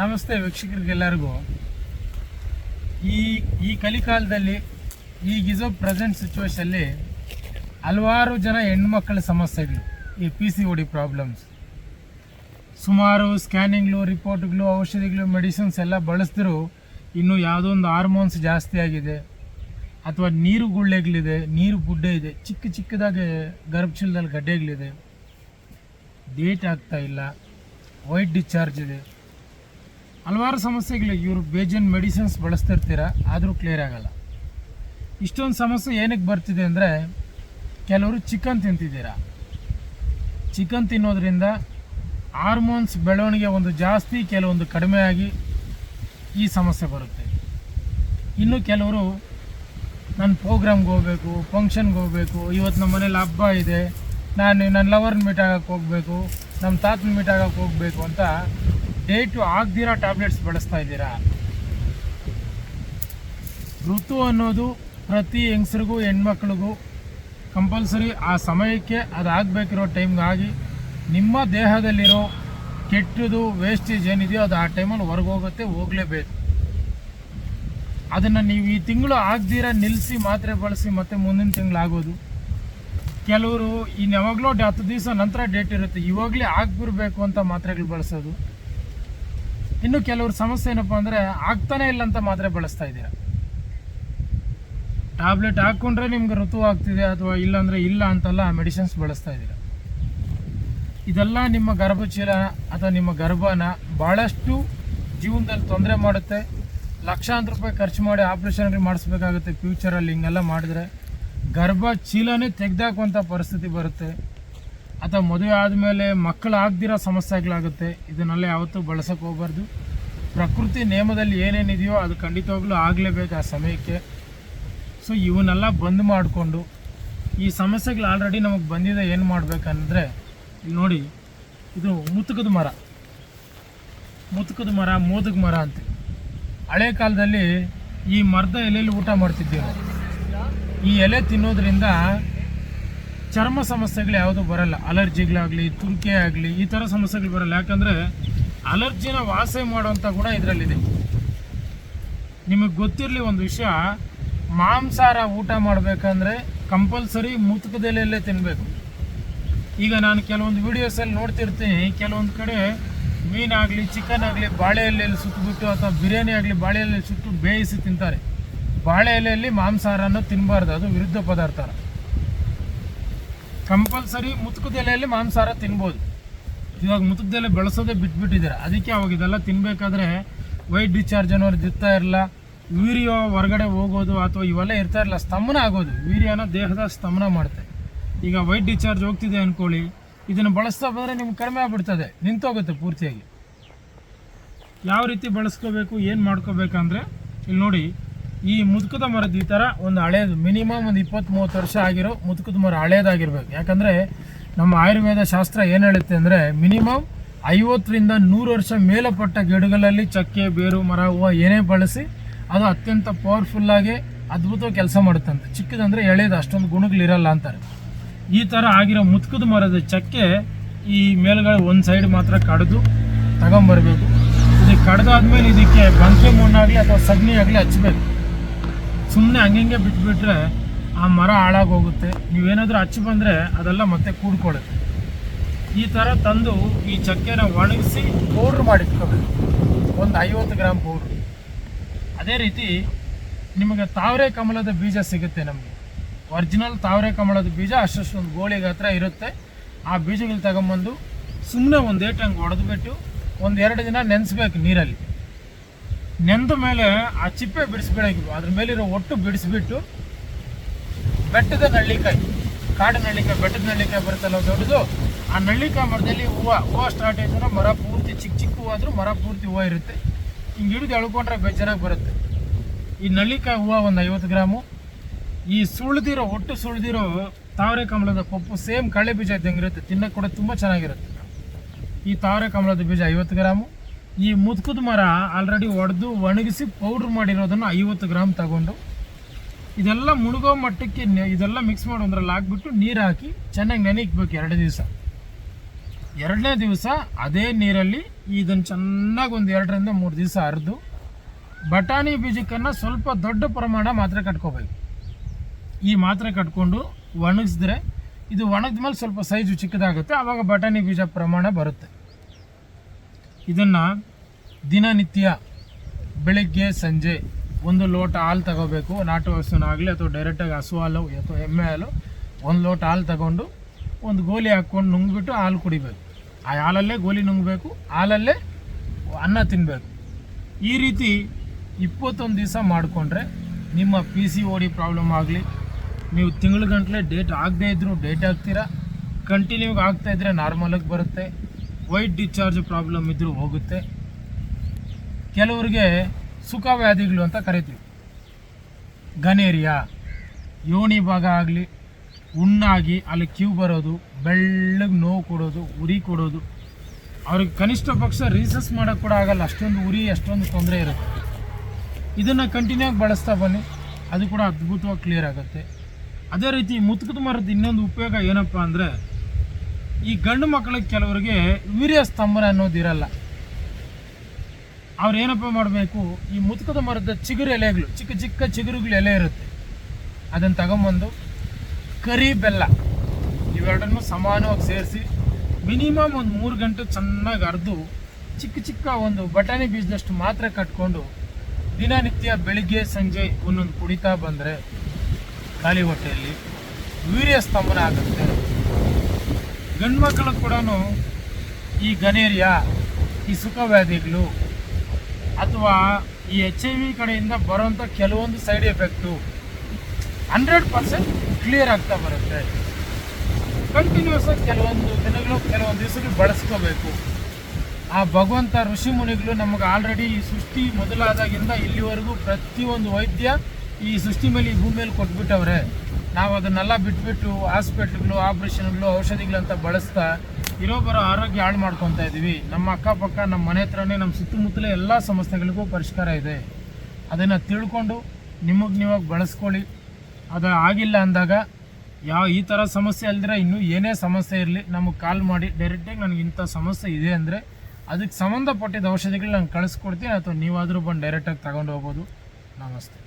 ನಮಸ್ತೆ ವೀಕ್ಷಕರಿಗೆಲ್ಲರಿಗೂ. ಈ ಈ ಕಲಿಕಾಲದಲ್ಲಿ ಈಗಿಸೋ ಪ್ರೆಸೆಂಟ್ ಸಿಚುವೇಶಲ್ಲಿ ಹಲವಾರು ಜನ ಹೆಣ್ಮಕ್ಳ ಸಮಸ್ಯೆಗಳು, ಈ P C O D problems. ಸುಮಾರು ಸ್ಕ್ಯಾನಿಂಗ್ಲು ರಿಪೋರ್ಟ್ಗಳು, ಔಷಧಿಗಳು, ಮೆಡಿಸಿನ್ಸ್ ಎಲ್ಲ ಬಳಸಿದ್ರು ಇನ್ನೂ ಯಾವುದೋ ಒಂದು ಹಾರ್ಮೋನ್ಸ್ ಜಾಸ್ತಿ ಆಗಿದೆ. ಅಥವಾ ನೀರು ಗುಳ್ಳೆಗಳಿದೆ, ನೀರು ಗುಡ್ಡೆ ಇದೆ, ಚಿಕ್ಕ ಚಿಕ್ಕದಾಗಿ ಗರ್ಭಶೀಲದಲ್ಲಿ ಗಡ್ಡೆಗಳಿದೆ. ಡೇಟ್ ಆಗ್ತಾ ಇಲ್ಲ. ವೈಟ್ ಡಿಸ್ಚಾರ್ಜ್ ಇದೆ. ಹಲವಾರು ಸಮಸ್ಯೆಗಳು ಇವರು ಬೇಜನ್ ಮೆಡಿಸಿನ್ಸ್ ಬಳಸ್ತಿರ್ತೀರ, ಆದರೂ ಕ್ಲಿಯರ್ ಆಗಲ್ಲ. ಇಷ್ಟೊಂದು ಸಮಸ್ಯೆ ಏನಕ್ಕೆ ಬರ್ತಿದೆ ಅಂದರೆ, ಕೆಲವರು ಚಿಕನ್ ತಿಂತಿದ್ದೀರಾ? ಚಿಕನ್ ತಿನ್ನೋದ್ರಿಂದ ಹಾರ್ಮೋನ್ಸ್ ಬೆಳವಣಿಗೆ ಒಂದು ಜಾಸ್ತಿ, ಕೆಲವೊಂದು ಕಡಿಮೆ ಆಗಿ ಈ ಸಮಸ್ಯೆ ಬರುತ್ತೆ. ಇನ್ನು ಕೆಲವರು ನಾನು ಪ್ರೋಗ್ರಾಮ್ಗೆ ಹೋಗಬೇಕು ಫಂಕ್ಷನ್ಗೆ ಹೋಗಬೇಕು ಇವತ್ತು ನಮ್ಮ ಮನೇಲಿ ಹಬ್ಬ ಇದೆ, ನಾನು ನನ್ನ ಲವರ್ನ ಮೀಟ್ ಆಗಕ್ಕೆ ಹೋಗಬೇಕು ನಮ್ಮ ತಾತನ ಆಗೋಕೆ ಹೋಗಬೇಕು ಅಂತ ಡೇಟು ಆಗ್ದಿರೋ ಟ್ಯಾಬ್ಲೆಟ್ಸ್ ಬಳಸ್ತಾ ಇದ್ದೀರಾ? ಋತು ಅನ್ನೋದು ಪ್ರತಿ ಹೆಂಗಸ್ರಿಗೂ, ಹೆಣ್ಮಕ್ಳಿಗೂ ಕಂಪಲ್ಸರಿ ಆ ಸಮಯಕ್ಕೆ ಅದು ಆಗಬೇಕಿರೋ ಟೈಮ್ಗಾಗಿ ನಿಮ್ಮ ದೇಹದಲ್ಲಿರೋ ಕೆಟ್ಟದು ವೇಸ್ಟೇಜ್ ಏನಿದೆಯೋ ಅದು ಆ ಟೈಮಲ್ಲಿ ಹೊರಗೆ ಹೋಗುತ್ತೆ, ಹೋಗಲೇಬೇಕು. ಅದನ್ನು ನೀವು ಈ ತಿಂಗಳು ಆಗದಿರ ನಿಲ್ಲಿಸಿ ಮಾತ್ರೆ ಬಳಸಿ ಮತ್ತೆ ಮುಂದಿನ ತಿಂಗಳು ಆಗೋದು ಕೆಲವರು ಇನ್ನು ಯಾವಾಗಲೂ ಹತ್ತು ದಿವಸ ನಂತರ ಡೇಟ್ ಇರುತ್ತೆ. ಇವಾಗಲೇ ಆಗ್ಬಿರ್ಬೇಕು ಅಂತ ಮಾತ್ರೆಗಳು ಬಳಸೋದು. ಇನ್ನು ಕೆಲವ್ರ ಸಮಸ್ಯೆ ಏನಪ್ಪ ಅಂದರೆ ಆಗ್ತಾನೆ ಇಲ್ಲ ಅಂತ ಮಾತ್ರೆ ಬಳಸ್ತಾ ಇದ್ದೀರಾ? ಟ್ಯಾಬ್ಲೆಟ್ ಹಾಕ್ಕೊಂಡ್ರೆ ನಿಮ್ಗೆ ಋತು ಆಗ್ತಿದೆ ಅಥವಾ ಇಲ್ಲಾಂದರೆ ಇಲ್ಲ ಅಂತಲ್ಲ ಮೆಡಿಸಿನ್ಸ್ ಬಳಸ್ತಾ ಇದ್ದೀರಾ? ಇದೆಲ್ಲ ನಿಮ್ಮ ಗರ್ಭಚೀಲ ಅಥವಾ ನಿಮ್ಮ ಗರ್ಭನ ಭಾಳಷ್ಟು ಜೀವನದಲ್ಲಿ ತೊಂದರೆ ಮಾಡುತ್ತೆ. ಲಕ್ಷಾಂತರ ರೂಪಾಯಿ ಖರ್ಚು ಮಾಡಿ ಆಪ್ರೇಷನ್ಗಳು ಮಾಡಿಸ್ಬೇಕಾಗುತ್ತೆ. ಫ್ಯೂಚರಲ್ಲಿ ಹಿಂಗೆಲ್ಲ ಮಾಡಿದ್ರೆ ಗರ್ಭ ಚೀಲನೇ ತೆಗೆದಾಕುವಂಥ ಪರಿಸ್ಥಿತಿ ಬರುತ್ತೆ. ಅಥವಾ ಮದುವೆ ಆದಮೇಲೆ ಮಕ್ಕಳು ಆಗ್ದಿರೋ ಸಮಸ್ಯೆಗಳಾಗುತ್ತೆ. ಇದನ್ನೆಲ್ಲ ಯಾವತ್ತೂ ಬಳಸೋಕೆ ಹೋಗ್ಬಾರ್ದು. ಪ್ರಕೃತಿ ನಿಯಮದಲ್ಲಿ ಏನೇನಿದೆಯೋ ಅದು ಖಂಡಿತವಾಗ್ಲೂ ಆಗಲೇಬೇಕು ಆ ಸಮಯಕ್ಕೆ. ಸೊ ಇವನ್ನೆಲ್ಲ ಬಂದ್ ಮಾಡಿಕೊಂಡು ಈ ಸಮಸ್ಯೆಗಳು ಆಲ್ರೆಡಿ ನಮಗೆ ಬಂದಿದೆ, ಏನು ಮಾಡಬೇಕಂದ್ರೆ, ಇಲ್ಲಿ ನೋಡಿ, ಇದು ಮುತುಕದ ಮರ. ಮುತುಕದ ಮರ, ಮೋದಕ ಮರ ಅಂತ. ಹಳೆ ಕಾಲದಲ್ಲಿ ಈ ಮರದ ಎಲೆಯಲ್ಲಿ ಊಟ ಮಾಡ್ತಿದ್ದೀವಿ. ಈ ಎಲೆ ತಿನ್ನೋದ್ರಿಂದ ಚರ್ಮ ಸಮಸ್ಯೆಗಳು ಯಾವುದು ಬರಲ್ಲ. ಅಲರ್ಜಿಗಳಾಗಲಿ, ತುರ್ಕೆ ಆಗಲಿ, ಈ ಥರ ಸಮಸ್ಯೆಗಳು ಬರಲ್ಲ. ಯಾಕಂದರೆ ಅಲರ್ಜಿನ ವಾಸೆ ಮಾಡುವಂಥ ಕೂಡ ಇದರಲ್ಲಿದೆ. ನಿಮಗೆ ಗೊತ್ತಿರಲಿ ಒಂದು ವಿಷಯ ಮಾಂಸಾರ ಊಟ ಮಾಡಬೇಕಂದ್ರೆ ಕಂಪಲ್ಸರಿ ಮುತುಕದೆಲೆಯಲ್ಲೇ ತಿನ್ನಬೇಕು ಈಗ ನಾನು ಕೆಲವೊಂದು ವೀಡಿಯೋಸಲ್ಲಿ ನೋಡ್ತಿರ್ತೀನಿ. ಕೆಲವೊಂದು ಕಡೆ ಮೀನಾಗಲಿ, ಚಿಕನ್ ಆಗಲಿ ಬಾಳೆ ಎಲೆಯಲ್ಲಿ ಸುತ್ತಬಿಟ್ಟು ಅಥವಾ ಬಿರಿಯಾನಿ ಆಗಲಿ ಬಾಳೆ ಎಲೆಯಲ್ಲಿ ಸುಟ್ಟು ಬೇಯಿಸಿ ತಿಂತಾರೆ. ಬಾಳೆ ಎಲೆಯಲ್ಲಿ ಮಾಂಸಾಹಾರನ ತಿನ್ನಬಾರ್ದು ಅದು ವಿರುದ್ಧ ಪದಾರ್ಥ ಕಂಪಲ್ಸರಿ ಮುತುಕದ ಎಲೆಯಲ್ಲಿ ಮಾಂಸಾಹಾರ ತಿನ್ಬೋದು. ಇವಾಗ ಮುತುಕದ ಎಲೆ ಬೆಳೆಸೋದೇ ಬಿಟ್ಬಿಟ್ಟಿದ್ದಾರೆ. ಅದಕ್ಕೆ ಅವಾಗ ಇದೆಲ್ಲ ತಿನ್ನಬೇಕಾದ್ರೆ ವೈಟ್ ಡಿಸ್ಚಾರ್ಜ್ ಅನ್ನೋರು ಇರ್ತಾ ಇರಲ್ಲ. ವೀರ್ಯ ಹೊರಗಡೆ ಹೋಗೋದು ಅಥವಾ ಇವೆಲ್ಲ ಇರ್ತಾ ಇರಲ್ಲ ಸ್ತಮನ ಆಗೋದು. ವೀರ್ಯನ ದೇಹದ ಸ್ತಮನ ಮಾಡುತ್ತೆ ಈಗ ವೈಟ್ ಡಿಸ್ಚಾರ್ಜ್ ಹೋಗ್ತಿದೆ ಅಂದ್ಕೊಳ್ಳಿ ಇದನ್ನು ಬಳಸ್ತಾ ಬಂದರೆ ನಿಮ್ಗೆ ಕಡಿಮೆ ಆಗ್ಬಿಡ್ತದೆ. ನಿಂತೋಗುತ್ತೆ ಪೂರ್ತಿಯಾಗಿ. ಯಾವ ರೀತಿ ಬಳಸ್ಕೋಬೇಕು, ಏನು ಮಾಡ್ಕೋಬೇಕಂದ್ರೆ ಇಲ್ಲಿ ನೋಡಿ ಈ ಮುದುಕದ ಮರದ ಈ ಥರ ಒಂದು ಹಳೇದು ಮಿನಿಮಮ್ ಒಂದು ಇಪ್ಪತ್ತು ಮೂವತ್ತು ವರ್ಷ ಆಗಿರೋ ಮುದುಕದ ಮರ ಹಳೇದಾಗಿರ್ಬೇಕು. ಯಾಕಂದರೆ ನಮ್ಮ ಆಯುರ್ವೇದ ಶಾಸ್ತ್ರ ಏನು ಹೇಳುತ್ತೆ ಅಂದರೆ ಮಿನಿಮಮ್ ಐವತ್ತರಿಂದ ನೂರು ವರ್ಷ ಮೇಲಪಟ್ಟ ಗಿಡಗಳಲ್ಲಿ ಚಕ್ಕೆ, ಬೇರು, ಮರ, ಹೂವು ಏನೇ ಬಳಸಿ ಅದು ಅತ್ಯಂತ ಪವರ್ಫುಲ್ಲಾಗಿ ಅದ್ಭುತ ಕೆಲಸ ಮಾಡುತ್ತಂತೆ. ಚಿಕ್ಕದಂದರೆ ಎಳೆದು ಅಷ್ಟೊಂದು ಗುಣಗಳಿರಲ್ಲ ಅಂತಾರೆ. ಈ ಥರ ಆಗಿರೋ ಮುದುಕದ ಮರದ ಚಕ್ಕೆ ಈ ಮೇಲ್ಗಳ ಒಂದು ಸೈಡ್ ಮಾತ್ರ ಕಡಿದು ತಗೊಂಬರ್ಬೇಕು. ಇದಕ್ಕೆ ಕಡ್ದಾದ್ಮೇಲೆ ಇದಕ್ಕೆ ಬಂಕೆ ಮಣ್ಣಾಗಲಿ ಅಥವಾ ಸಗಣಿ ಆಗಲಿ ಹಚ್ಚಬೇಕು ಸುಮ್ಮನೆ ಹಂಗೆ ಬಿಟ್ಬಿಟ್ರೆ ಆ ಮರ ಹಾಳಾಗೋಗುತ್ತೆ. ನೀವೇನಾದರೂ ಹಚ್ಚಿ ಬಂದರೆ ಅದೆಲ್ಲ ಮತ್ತೆ ಕೂಡ್ಕೊಳ್ಳುತ್ತೆ. ಈ ಥರ ತಂದು ಈ ಚಕ್ಕೆನ ಒಣಗಿಸಿ ಪೌಡ್ರ್ ಮಾಡಿಟ್ಕೋಬೇಕು. ಒಂದು ಐವತ್ತು ಗ್ರಾಮ್ ಪೌಡ್ರ್. ಅದೇ ರೀತಿ ನಿಮಗೆ ತಾವರೆ ಕಮಲದ ಬೀಜ ಸಿಗುತ್ತೆ ನಮಗೆ. ಒರಿಜಿನಲ್ ತಾವರೆ ಕಮಲದ ಬೀಜ ಅಷ್ಟೊಂದು ಗೋಳಿಗೆ ಹತ್ರ ಇರುತ್ತೆ. ಆ ಬೀಜಗಳು ತಗೊಂಬಂದು ಸುಮ್ಮನೆ ಒಂದು ಏಟು ಹಂಗೆ ಹೊಡೆದ್ಬಿಟ್ಟು ಒಂದು ಎರಡು ದಿನ ನೆನೆಸ್ಬೇಕು ನೀರಲ್ಲಿ. ನೆಂದ ಮೇಲೆ ಆ ಚಿಪ್ಪೆ ಬಿಡಿಸ್ಬಿಡಂಗಿಲ್ಲ ಅದ್ರ ಮೇಲಿರೋ ಒಟ್ಟು ಬಿಡಿಸ್ಬಿಟ್ಟು ಬೆಟ್ಟದ ನಳ್ಳಿಕಾಯಿ ಕಾಡು ನಳ್ಳಿಕಾಯಿ ಬೆಟ್ಟದ ನಳ್ಳಿಕಾಯಿ ಬರುತ್ತಲ್ಲ ದೊಡ್ಡದು, ಆ ನಳ್ಳಿಕಾಯಿ ಮರದಲ್ಲಿ ಹೂವು ಹೂವು ಸ್ಟಾರ್ಟ್ ಆಯ್ತಂದ್ರೆ ಮರ ಪೂರ್ತಿ, ಚಿಕ್ಕ ಚಿಕ್ಕ ಹೂವು ಆದರೂ ಮರ ಪೂರ್ತಿ ಹೂವು ಇರುತ್ತೆ. ಹಿಂಗೆ ಹಿಡಿದು ಎಳ್ಕೊಂಡ್ರೆ ಬೇಜಾರಾಗಿ ಬರುತ್ತೆ. ಈ ನಳ್ಳಿಕಾಯಿ ಹೂವು ಒಂದು ಐವತ್ತು ಗ್ರಾಮು. ಈ ಸುಳ್ದಿರೋ, ಒಟ್ಟು ಸುಳ್ದಿರೋ ತಾವರೆ ಕಮಲದ ಪಪ್ಪು ಸೇಮ್ ಕಳೆ ಬೀಜ ಇದ್ದಂಗೆ ಇರುತ್ತೆ. ತಿನ್ನಕ್ಕೆ ಕೂಡ ತುಂಬ ಚೆನ್ನಾಗಿರುತ್ತೆ. ಈ ತಾವರೆ ಕಮಲದ ಬೀಜ ಐವತ್ತು ಗ್ರಾಮು. ಈ ಮುದುಕದ ಮರ ಆಲ್ರೆಡಿ ಒಡೆದು ಒಣಗಿಸಿ ಪೌಡ್ರ್ ಮಾಡಿರೋದನ್ನು ಐವತ್ತು ಗ್ರಾಮ್ ತಗೊಂಡು ಇದೆಲ್ಲ ಮುಳುಗೋ ಮಟ್ಟಕ್ಕೆ ಇದೆಲ್ಲ ಮಿಕ್ಸ್ ಮಾಡಿ ಒಂದ್ರಲ್ಲಿ ಹಾಕ್ಬಿಟ್ಟು ನೀರು ಹಾಕಿ ಚೆನ್ನಾಗಿ ನೆನೆಕ್ಬೇಕು ಎರಡು ದಿವಸ. ಎರಡನೇ ದಿವಸ ಅದೇ ನೀರಲ್ಲಿ ಇದನ್ನು ಚೆನ್ನಾಗಿ ಒಂದು ಎರಡರಿಂದ ಮೂರು ದಿವಸ ಅರೆದು ಬಟಾಣಿ ಬೀಜಕ್ಕನ್ನು ಸ್ವಲ್ಪ ದೊಡ್ಡ ಪ್ರಮಾಣ ಮಾತ್ರೆ ಕಟ್ಕೋಬೇಕು. ಈ ಮಾತ್ರೆ ಕಟ್ಕೊಂಡು ಒಣಗಿಸಿದ್ರೆ ಇದು ಒಣಗಿದ ಮೇಲೆ ಸ್ವಲ್ಪ ಸೈಜು ಚಿಕ್ಕದಾಗುತ್ತೆ ಆವಾಗ ಬಟಾಣಿ ಬೀಜ ಪ್ರಮಾಣ ಬರುತ್ತೆ. ಇದನ್ನು ದಿನನಿತ್ಯ ಬೆಳಿಗ್ಗೆ, ಸಂಜೆ ಒಂದು ಲೋಟ ಹಾಲು ತಗೋಬೇಕು. ನಾಟು ಹಸುನಾಗಲಿ ಅಥವಾ ಡೈರೆಕ್ಟಾಗಿ ಹಸು ಹಾಲು, ಅಥವಾ ಎಮ್ಮೆ ಹಾಲು, ಒಂದು ಲೋಟ ಹಾಲು ತಗೊಂಡು ಒಂದು ಗೋಲಿ ಹಾಕ್ಕೊಂಡು ನುಂಗ್ಬಿಟ್ಟು ಹಾಲು ಕುಡಿಬೇಕು. ಆ ಹಾಲಲ್ಲೇ ಗೋಲಿ ನುಂಗಬೇಕು, ಹಾಲಲ್ಲೇ ಅನ್ನ ತಿನ್ನಬೇಕು ಈ ರೀತಿ ಇಪ್ಪತ್ತೊಂದು ದಿವಸ ಮಾಡಿಕೊಂಡ್ರೆ ನಿಮ್ಮ P C O D problem ಆಗಲಿ, ನೀವು ತಿಂಗಳ ಗಂಟಲೆ ಡೇಟ್ ಆಗದೇ ಇದ್ದರೂ ಡೇಟ್ ಆಗ್ತೀರಾ ಕಂಟಿನ್ಯೂ ಆಗ್ತಾ ಇದ್ದರೆ ನಾರ್ಮಲಾಗಿ ಬರುತ್ತೆ. ವೈಟ್ ಡಿಸ್ಚಾರ್ಜ್ ಪ್ರಾಬ್ಲಮ್ ಇದ್ದರೂ ಹೋಗುತ್ತೆ. ಕೆಲವರಿಗೆ ಸುಖ ವ್ಯಾಧಿಗಳು ಅಂತ ಕರಿತೀವಿ. ಗನೇರಿಯಾ, ಯೋನಿ ಭಾಗ ಆಗಲಿ ಹುಣ್ಣಾಗಿ ಅಲ್ಲಿ ಕ್ಯೂ ಬರೋದು, ಬೆಳ್ಳಗೆ ನೋವು ಕೊಡೋದು, ಉರಿ ಕೊಡೋದು. ಅವ್ರಿಗೆ ಕನಿಷ್ಠ ಪಕ್ಷ ರೀಸಸ್ ಮಾಡೋಕ್ಕೆ ಕೂಡ ಆಗಲ್ಲ. ಅಷ್ಟೊಂದು ಉರಿ, ಅಷ್ಟೊಂದು ತೊಂದರೆ ಇರುತ್ತೆ. ಇದನ್ನು ಕಂಟಿನ್ಯೂ ಆಗಿ ಬಳಸ್ತಾ ಬನ್ನಿ. ಅದು ಕೂಡ ಅದ್ಭುತವಾಗಿ ಕ್ಲಿಯರ್ ಆಗುತ್ತೆ. ಅದೇ ರೀತಿ ಮುತ್ಕದ ಮರದ ಇನ್ನೊಂದು ಉಪಯೋಗ ಏನಪ್ಪ ಅಂದರೆ ಈ ಗಂಡು ಮಕ್ಕಳಿಗೆ ಕೆಲವರಿಗೆ ವೀರ್ಯ ಸ್ತಂಭನ ಅನ್ನೋದು ಇರಲ್ಲ. ಅವ್ರು ಏನಪ್ಪ ಮಾಡಬೇಕು? ಈ ಮುತ್ಕದ ಮರದ ಚಿಗುರು ಎಲೆಗಳು, ಚಿಕ್ಕ ಚಿಕ್ಕ ಚಿಗುರುಗಳು ಎಲೆ ಇರುತ್ತೆ. ಅದನ್ನು ತಗೊಂಬಂದು ಕರಿ ಬೆಲ್ಲ, ಇವೆರಡನ್ನು ಸಮಾನವಾಗಿ ಸೇರಿಸಿ ಮಿನಿಮಮ್ ಒಂದು ಮೂರು ಗಂಟೆ ಚೆನ್ನಾಗಿ ಅರ್ದು ಚಿಕ್ಕ ಚಿಕ್ಕ ಒಂದು ಬಟಾಣಿ ಬೀಜದಷ್ಟು ಮಾತ್ರ ಕಟ್ಕೊಂಡು ದಿನನಿತ್ಯ ಬೆಳಿಗ್ಗೆ, ಸಂಜೆ ಒಂದೊಂದು ಕುಡಿತಾ ಬಂದರೆ ಖಾಲಿ ಹೊಟ್ಟೆಯಲ್ಲಿ ವೀರ್ಯ ಸ್ತಂಭನ ಆಗುತ್ತೆ. ಗಂಡು ಮಕ್ಕಳು ಕೂಡ ಈ ಗನೇರಿಯಾ ಈ ಸುಖವ್ಯಾಧಿಗಳು ಅಥವಾ ಈ ಎಚ್ ಐ ವಿ ಕಡೆಯಿಂದ ಬರೋಂಥ ಕೆಲವೊಂದು side effect hundred percent clear ಆಗ್ತಾ ಬರುತ್ತೆ. ಕಂಟಿನ್ಯೂಸ್ ಆಗಿ ಕೆಲವೊಂದು ದಿನಗಳು, ಕೆಲವೊಂದು ದಿವಸಗಳು ಬಳಸ್ಕೋಬೇಕು. ಆ ಭಗವಂತ ಋಷಿ ಮುನಿಗಳು ನಮಗೆ ಆಲ್ರೆಡಿ ಈ ಸೃಷ್ಟಿ ಮೊದಲಾದಾಗಿಂದ ಇಲ್ಲಿವರೆಗೂ ಪ್ರತಿಯೊಂದು ವೈದ್ಯ ಈ ಸೃಷ್ಟಿ ಮೇಲೆ ಈ ಭೂಮಿಯಲ್ಲಿ ಕೊಟ್ಬಿಟ್ಟವ್ರೆ. ನಾವು ಅದನ್ನೆಲ್ಲ ಬಿಟ್ಬಿಟ್ಟು ಹಾಸ್ಪಿಟ್ಲ್ಗಳು, ಆಪ್ರೇಷನ್ಗಳು, ಔಷಧಿಗಳಂತ ಬಳಸ್ತಾ ಇರೋ ಬರೋ ಆರೋಗ್ಯ ಹಾಳು ಮಾಡ್ಕೊತಾ ಇದ್ದೀವಿ ನಮ್ಮ ಅಕ್ಕಪಕ್ಕ, ನಮ್ಮ ಮನೆ ಹತ್ರನೇ, ನಮ್ಮ ಸುತ್ತಮುತ್ತಲೇ ಎಲ್ಲ ಸಮಸ್ಯೆಗಳಿಗೂ ಪರಿಷ್ಕಾರ ಇದೆ. ಅದನ್ನು ತಿಳ್ಕೊಂಡು ನಿಮಗೆ ನೀವಾಗ ಬಳಸ್ಕೊಳ್ಳಿ. ಅದು ಆಗಿಲ್ಲ ಅಂದಾಗ ಯಾವ ಈ ಥರ ಸಮಸ್ಯೆ ಅಲ್ದಿರ ಇನ್ನೂ ಏನೇ ಸಮಸ್ಯೆ ಇರಲಿ, ನಮಗೆ ಕಾಲ್ ಮಾಡಿ. ಡೈರೆಕ್ಟಾಗಿ ನನಗೆ ಇಂಥ ಸಮಸ್ಯೆ ಇದೆ ಅಂದರೆ ಅದಕ್ಕೆ ಸಂಬಂಧಪಟ್ಟಿದ್ದ ಔಷಧಿಗಳು ನಾನು ಕಳಿಸ್ಕೊಡ್ತೀನಿ ಅಥವಾ ನೀವಾದರೂ ಬಂದು ಡೈರೆಕ್ಟಾಗಿ ತಗೊಂಡು ಹೋಗ್ಬೋದು. ನಮಸ್ತೆ.